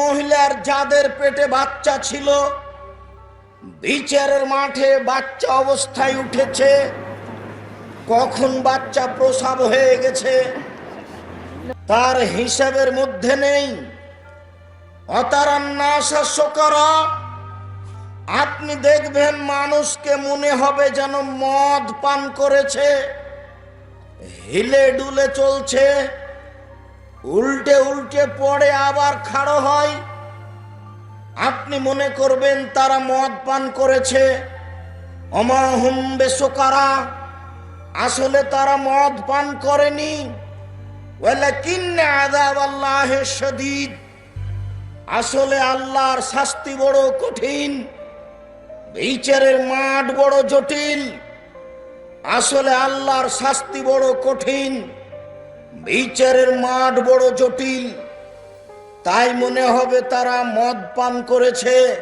মহিলার যাদের পেটে বাচ্চা ছিল, বিচারের মাঠে বাচ্চা অবস্থায় উঠেছে। কখন বাচ্চা প্রসাব হয়ে গেছে, তার হিসাবের মধ্যে নেই। আপনি দেখবেন মানুষকে মনে হবে যেন মদ পান করেছে, হিলে ডুলে চলছে। উল্টে উল্টে পড়ে আবার খাড়ো হয়। আপনি মনে করবেন তারা মদ পান করেছে। অমাহুম বেসোকারা আসলে তারা মদ পান করেনি। আসলে আল্লাহর শাস্তি বড় কঠিন। বিচারের মাঠ বড় জটিল, আসলে আল্লাহর শাস্তি বড় কঠিন। বিচারের মাঠ বড় জটিল। তাই মনে হবে তারা মদ পান করেছে।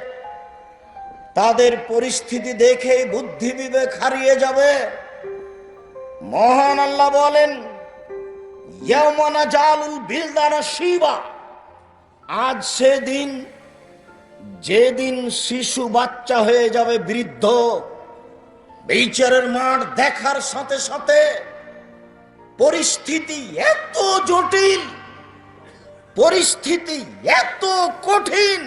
তাদের পরিস্থিতি দেখে বুদ্ধি বিবেক হারিয়ে যাবে। মহান আল্লাহ বলেন শিবা। আজ সেদিন, যেদিন শিশু বাচ্চা হয়ে যাবে বৃদ্ধ, বিচারের মাঠ দেখার সাথে সাথে পরিস্থিতি এত জটিল, পরিস্থিতি এত কঠিন।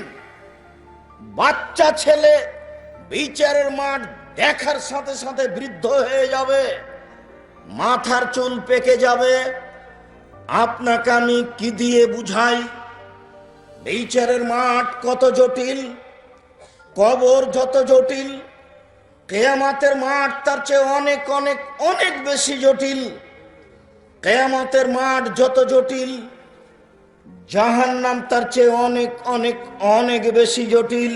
বাচ্চা ছেলে বিচারের মাঠ দেখার সাথে সাথে বৃদ্ধ হয়ে যাবে, মাথার চুল পেকে যাবে। আপনাকে আমি কি দিয়ে বুঝাই? বিচারের মাঠ কত জটিল, কবর যত জটিল, কেয়ামাতের মাঠ তার চেয়ে অনেক অনেক অনেক বেশি জটিল। কেয়ামতের মাঠ যত জটিল জাহান নাম তার চেয়ে অনেক অনেক অনেক বেশি জটিল।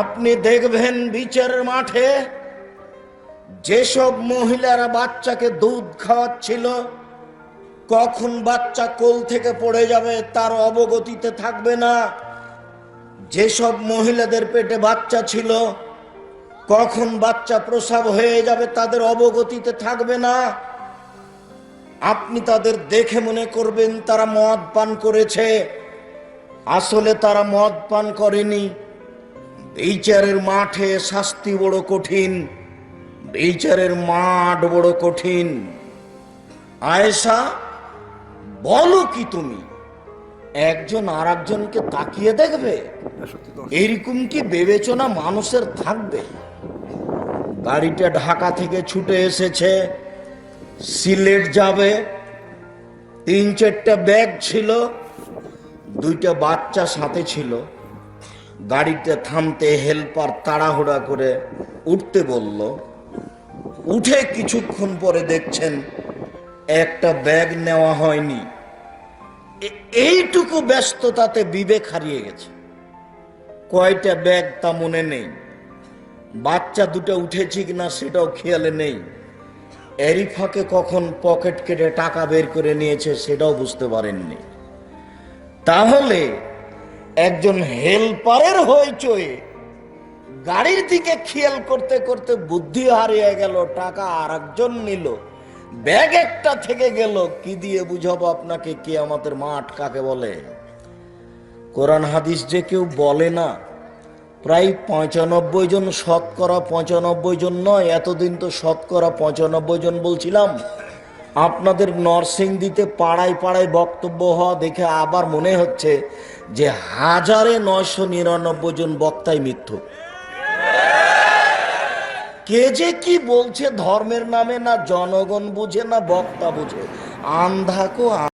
আপনি দেখবেন বিচারের মাঠে যেসব মহিলারা বাচ্চাকে দুধ খাওয়াচ্ছিল, কখন বাচ্চা কোল থেকে পড়ে যাবে তার অবগতিতে থাকবে না। যেসব মহিলাদের পেটে বাচ্চা ছিল কখন বাচ্চা প্রসাব হয়ে যাবে তাদের অবগতিতে থাকবে না? আপনি তাদের দেখে মনে করবেন তারা মদ পান করেছে। আসলে তারা মদ পান করেনি। বিচারের মাঠে শাস্তি বড় কঠিন। বিচারের মাঠ বড় কঠিন। আয়েশা বলো কি তুমি? একজন আর একজনকে তাকিয়ে দেখবে? এরকম কি বিবেচনা মানুষের থাকবে? গাড়িটা ঢাকা থেকে ছুটে এসেছে। সিলেট যাবে। তিন চারটা ব্যাগ ছিল, দুইটা বাচ্চা সাথে ছিল। গাড়িতে থামতে হেল্পার তাড়াহুড়া করে উঠতে বলল, উঠে কিছুক্ষণ পরে দেখছেন একটা ব্যাগ নেওয়া হয়নি। এইটুকু ব্যস্ততাতে বিবেক হারিয়ে গেছে। কয়টা ব্যাগ তা মনে নেই। বাচ্চা দুটো উঠেছে কিনা সেটাও খেয়ালে নেই। এরই ফাঁকে কখন পকেট কেটে টাকা বের করে নিয়েছে সেটাও বুঝতে পারেননি। তাহলে একজন হেল্পারের হইচয়ে গাড়ির দিকে খেয়াল করতে করতে বুদ্ধি হারিয়ে গেল, টাকা আর একজন নিল, ব্যাগ একটা থেকে গেল, কি দিয়ে বুঝাবো আপনাকে কে আমাদের মাঠ কাকে বলে? কোরআন হাদিস যে কেউ বলে না প্রায় পঁচানব্বই জন শতকরা পঁচানব্বই জন নয়, এতদিন তো শতকরা পঁচানব্বই জন বলছিলাম। আপনাদের নরসিং দিতে পাড়ায় পাড়ায় বক্তব্য হওয়া দেখে আবার মনে হচ্ছে যে হাজারে নয়শো নিরানব্বই জন বক্তাই মিথ্যুক কে যে কি বলছে ধর্মের নামে না জনগণ বুঝে না বক্তা বুঝে। আন্ধাকো